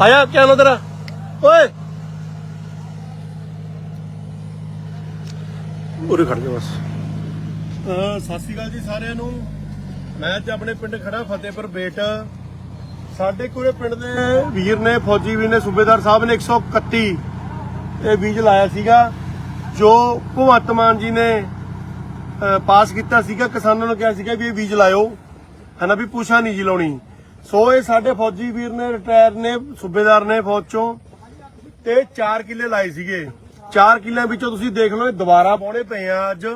ਆਇਆ ਕਿਆ ਨਾ ਤੇਰਾ? ਓਏ! ਉਰੇ ਖੜ ਜਾ ਬਸ। ਅਹ ਸਤਿ ਸ਼੍ਰੀ ਅਕਾਲ ਜੀ ਸਾਰਿਆਂ ਨੂੰ। ਮੈਂ ਤੇ ਆਪਣੇ ਪਿੰਡ ਖੜਾ ਫਤਿਹਪੁਰ ਬੇਟ। ਸਾਡੇ ਕੋਲੇ ਪਿੰਡ ਦੇ ਵੀਰ ਨੇ ਫੌਜੀ ਵੀਰ ਨੇ ਸੂਬੇਦਾਰ ਸਾਹਿਬ ਨੇ 131 ਇਹ ਬੀਜ ਲਾਇਆ ਸੀਗਾ ਜੋ ਭਗਵੰਤ ਮਾਨ ਜੀ ਨੇ ਅਹ ਪਾਸ ਕੀਤਾ ਸੀਗਾ। ਕਿਸਾਨਾਂ ਨੂੰ ਕਿਹਾ ਸੀਗਾ ਵੀ ਇਹ ਬੀਜ ਲਾਇਓ। ਹਨਾ ਵੀ ਪੁੱਛਾ ਨਹੀਂ ਜੀ ਲਾਉਣੀ। ਸੋ ਇਹ ਸਾਡੇ ਫੌਜੀ ਵੀਰ ਨੇ, ਰਿਟਾਇਰ ਨੇ, ਸੂਬੇਦਾਰ ਨੇ ਫੌਜ ਚੋਂ ਤੇ 4 ਕਿੱਲੇ ਲਾਏ ਸੀਗੇ। 4 ਕਿੱਲਿਆਂ ਵਿੱਚੋਂ ਤੁਸੀਂ ਦੇਖ ਲਓ ਦੁਬਾਰਾ ਪਾਉਣੇ ਪਏ ਆ ਅੱਜ।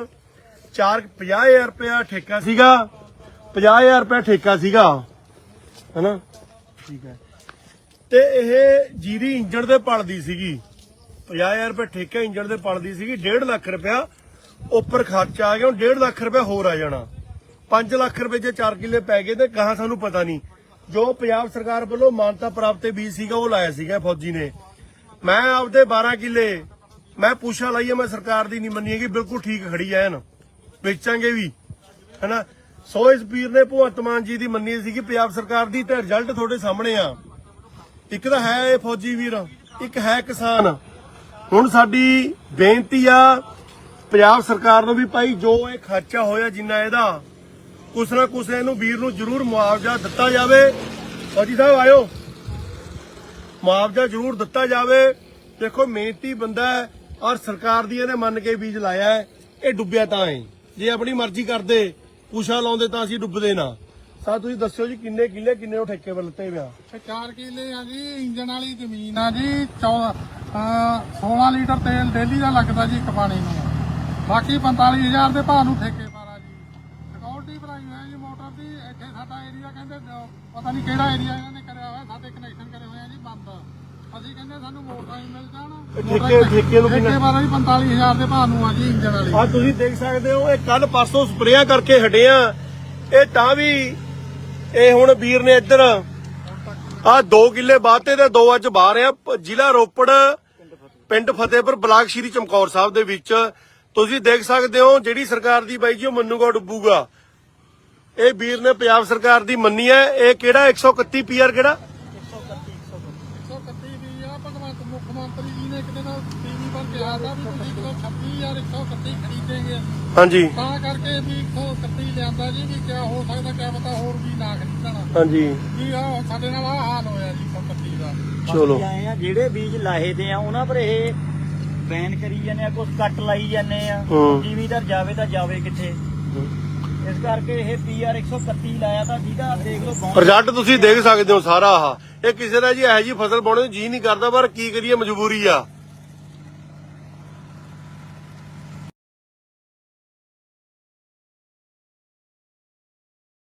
4 50000 ਰੁਪਇਆ ਠੇਕਾ ਸੀਗਾ। 50000 ਰੁਪਇਆ ਠੇਕਾ ਸੀਗਾ। ਹੈਨਾ? ਠੀਕ ਹੈ। ਤੇ ਇਹ ਜੀਰੀ ਇੰਜਣ ਦੇ ਪਲਦੀ ਸੀਗੀ। 50000 ਰੁਪਏ ਠੇਕਾ ਇੰਜਣ ਦੇ ਪਲਦੀ ਸੀਗੀ। 1.5 ਲੱਖ ਰੁਪਇਆ ਉੱਪਰ ਖਰਚਾ ਆ ਗਿਆ। ਹੁਣ 1.5 ਲੱਖ ਰੁਪਇਆ ਹੋਰ ਆ ਜਾਣਾ। 5 ਲੱਖ ਰੁਪਏ ਜੇ 4 ਕਿੱਲੇ ਪੈ ਗਏ ਤੇ ਕਹਾ ਸਾਨੂੰ ਪਤਾ ਨਹੀਂ। ਜੋ ਪੰਜਾਬ ਸਰਕਾਰ ਵੱਲੋਂ ਮਾਨਤਾ ਪ੍ਰਾਪਤ ਬੀਜ ਸੀਗਾ, ਉਹ ਲਾਇਆ ਸੀਗਾ ਫੌਜੀ ਨੇ। ਮੈਂ ਆਪਦੇ 12 ਕਿੱਲੇ, ਮੈਂ ਪੁੱਛਾ ਲਾਈਏ ਮੈਂ ਸਰਕਾਰ ਦੀ ਨਹੀਂ ਮੰਨੀ ਹੈਗੀ, ਬਿਲਕੁਲ ਠੀਕ ਖੜੀ ਐ ਵੇਚਾਂਗੇ ਵੀ, ਹੈਨਾ? ਸੋ ਇਸ ਵੀਰ ਨੇ ਭਗਵੰਤ ਮਾਨ ਜੀ ਦੀ ਮੰਨੀ ਸੀਗੀ, ਪੰਜਾਬ ਸਰਕਾਰ ਦੀ ਤੇ ਰਿਜ਼ਲਟ ਤੁਹਾਡੇ ਸਾਹਮਣੇ ਆ। ਇੱਕ ਤਾਂ ਹੈ ਇਹ ਫੌਜੀ ਵੀਰ, ਇੱਕ ਹੈ ਕਿਸਾਨ। ਹੁਣ ਸਾਡੀ ਬੇਨਤੀ ਆ, ਪੰਜਾਬ ਸਰਕਾਰ ਨੂੰ ਵੀ ਭਾਈ ਜੋ ਇਹ ਖਰਚਾ ਹੋਇਆ ਜਿੰਨਾ ਇਹਦਾ ਕੁਛ ਨਾ ਕੁਛ ਇਹਨੂੰ ਵੀਰ ਨੂੰ ਜ਼ਰੂਰ ਮੁਆਵਜ਼ਾ ਦਿੱਤਾ ਜਾਵੇ। ਫੌਜੀ ਸਾਹਿਬ, ਆਇਓ। ਮੁਆਵਜ਼ਾ ਜ਼ਰੂਰ ਦਿੱਤਾ ਜਾਵੇ। ਦੇਖੋ, ਮਿਹਨਤੀ ਬੰਦਾ ਹੈ ਔਰ ਸਰਕਾਰ ਦੀ ਇਹਨੇ ਮੰਨ ਕੇ ਬੀਜ ਲਾਇਆ ਹੈ। ਇਹ ਡੁੱਬਿਆ ਤਾਂ ਹੈ। ਜੇ ਆਪਣੀ ਮਰਜ਼ੀ ਕਰਦੇ ਪੁਸ਼ਾ ਲਾਉਂਦੇ ਤਾਂ ਅਸੀਂ ਡੁੱਬਦੇ ਨਾ। ਸਾ ਤੁਸੀਂ ਦੱਸਿਓ ਜੀ, ਕਿੰਨੇ ਕਿੱਲੇ, ਕਿੰਨੇ ਉਹ ਠੇਕੇ ਵੱਲ ਲੱਤੇ ਪਿਆ? ਤੇ 4 ਕਿੱਲੇ ਆ ਜੀ ਇੰਜਨ ਵਾਲੀ ਜ਼ਮੀਨ ਆ ਜੀ 14 ਅਹ 16 ਲੀਟਰ ਤੇਲ ਡੇਲੀ ਦਾ ਲੱਗਦਾ ਜੀ ਇੱਕ ਪਾਣੀ ਨੂੰ। ਬਾਕੀ 45000 ਦੇ ਭਾਅ ਨੂੰ ਠੇਕੇ ਮਾਰਾ ਜੀ ਸਿਕਿਉਰਿਟੀ ਭਰਾਈ ਹੋਇਆ ਜੀ ਮੋਟਰ ਦੀ ਇੱਥੇ ਸਾਡਾ ਏਰੀਆ ਕਹਿੰਦੇ ਪਤਾ ਨਹੀਂ ਕਿਹੜਾ ਏਰੀਆ ਇਹਨਾਂ ਨੇ ਕਰਿਆ ਹੋਇਆ ਸਾਡੇ ਕਨੈਕਸ਼ਨ ਕਰੇ ਹੋਏ ਆ ਜੀ ਬੰਦ। ਅਸੀਂ ਕਹਿੰਦੇ ਸਾਨੂੰ ਮੋਟਰਾਂ ਹੀ ਮਿਲ ਜਾਣ। ਠੇਕੇ- ਠੇਕੇ ਨੂੰ ਕਿੰਨਾ- ਠੇਕੇ ਜੀ 45000 ਦੇ ਭਾਅ ਨੂੰ ਆ ਜੀ ਇੰਜਨ ਵਾਲੀ। ਆ ਤੁਸੀਂ ਦੇਖ ਸਕਦੇ ਹੋ ਇਹ ਕੱਲ ਪਰਸੋਂ ਸਪਰੇਆਂ ਕਰਕੇ ਹਟੇ ਆ। ਇਹ ਤਾਂ ਵੀ ਇਹ ਹੁਣ ਵੀਰ ਨੇ ਇੱਧਰ ਆ 2 ਕਿੱਲੇ ਬਾਤੇ ਤੇ ਦੋ ਅੱਜ ਬਾਹਰ ਆ। ਜ਼ਿਲ੍ਹਾ ਰੋਪੜ ਪਿੰਡ ਫਤਿਹਪੁਰ ਬਲਾਕ ਸ਼੍ਰੀ ਚਮਕੌਰ ਸਾਹਿਬ ਦੇ ਵਿੱਚ। ਤੁਸੀਂ ਦੇਖ ਸਕਦੇ ਹੋ ਜਿਹੜੀ ਸਰਕਾਰ ਦੀ ਬਾਈ ਜੀ ਉਹ ਮੰਨੂਗਾ ਡੁੱਬੂਗਾ। ਇਹ ਵੀਰ ਨੇ ਪੰਜਾਬ ਸਰਕਾਰ ਦੀ ਮੰਨੀ ਹੈ। ਇਹ ਕਿਹੜਾ? 131 ਪੀਆਰ ਕਿਹੜਾ? 131 ਵੀ ਆ ਭਗਵੰਤ ਮੁੱਖ ਮੰਤਰੀ ਜੀ ਨੇ ਇੱਕ ਦਿਨ ਟੀਵੀ ਪਰ ਕਿਹਾ ਤਾਂ ਵੀ ਤੁਸੀਂ ਕਿਲੋ 26131 ਖਰੀਦੇਗੇ। ਹਾਂਜੀ। ਤਾਂ ਕਰਕੇ ਵੀ 131 ਲਿਆਂਦਾ ਜੀ ਵੀ ਕਿਆ ਹੋ ਸਕਦਾ ਕਿਆ ਪਤਾ ਹੋਰ ਵੀ ਨਾ ਖਰੀਦਣ। ਹਾਂਜੀ। ਵੀ ਆ ਸਾਡੇ ਨਾਲ ਆ ਹਾਲ ਹੋਇਆ ਜੀ 131 ਦਾ। ਚਲੋ। ਆਏ ਆ ਜਿਹੜੇ ਬੀਜ ਲਾਹੇ ਤੇ ਆ ਉਹਨਾਂ ਪਰ ਇਹ ਬੈਨ ਕਰੀ ਜਾਂਦੇ ਆ ਕੁਝ ਕੱਟ ਲਾਈ ਜਾਂਦੇ ਆ। ਜ਼ਿਮੀਦਾਰ ਜਾਵੇ ਤਾਂ ਜਾਵੇ ਕਿੱਥੇ। ਇਸ ਕਰਕੇ ਇਹ ਪੀਆਰ 131 ਲਾਇਆ ਤਾਂ ਜਿਹਦਾ ਦੇਖ ਲਓ ਬਹੁਤ ਰਿਜ਼ਲਟ ਤੁਸੀਂ ਦੇਖ ਸਕਦੇ ਹੋ ਸਾਰਾ ਆਹ। ਇਹ ਕਿਸੇ ਦਾ ਜੀ ਇਹ ਜੀ ਫਸਲ ਪਾਉਣੇ ਨੂੰ ਜੀ ਨਹੀਂ ਕਰਦਾ, ਪਰ ਕੀ ਕਰੀਏ, ਮਜਬੂਰੀ ਆ।